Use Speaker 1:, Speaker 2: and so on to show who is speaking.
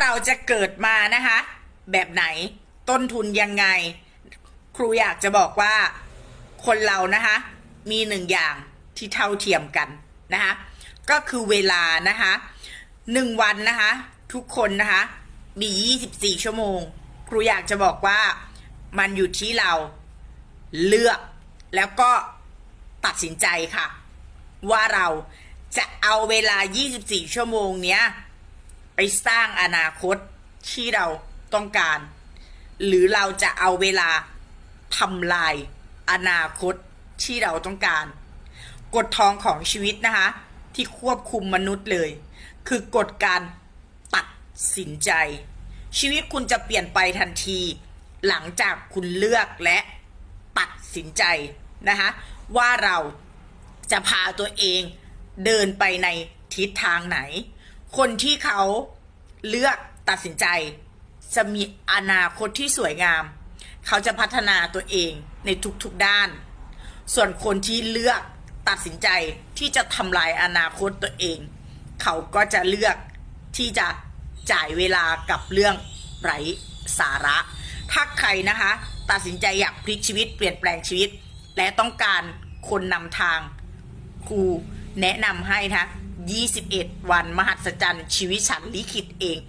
Speaker 1: เราจะเกิดมานะคะ แบบไหนต้นทุนยังไง ครูอยากจะบอกว่าคนเรานะคะ มีหนึ่งอย่างที่เท่าเทียมกันนะคะ ก็คือเวลานะคะหนึ่งวันนะคะ ทุกคนนะคะ มี 24 ชั่วโมง ครูอยากจะบอกว่ามันอยู่ที่เราเลือกแล้วก็ตัดสินใจค่ะ ว่าเราจะเอาเวลา 24 ชั่วโมงเนี้ย สร้างอนาคตที่เราต้องการ หรือเราจะเอาเวลาทำลายอนาคตที่เราต้องการกฎทองของชีวิตนะคะ ที่ควบคุมมนุษย์เลย คือกฎการตัดสินใจ ชีวิตคุณจะเปลี่ยนไปทันที หลังจากคุณเลือกและตัดสินใจนะคะว่าเราจะพาตัวเองเดินไปในทิศทางไหน คนที่เขาเลือกตัดสินใจ จะมีอนาคตที่สวยงาม เขาจะพัฒนาตัวเองในทุกๆด้าน ส่วนคนที่เลือกตัดสินใจที่จะทำลายอนาคตตัวเอง เขาก็จะเลือกที่จะจ่ายเวลากับเรื่องไร้สาระ ถ้าใครนะคะ ตัดสินใจอยากพลิกชีวิตเปลี่ยนแปลงชีวิต และต้องการคนนำทางครูแนะนำให้นะ 21 วัน มหัศจรรย์ชีวิตฉันลิขิตเอง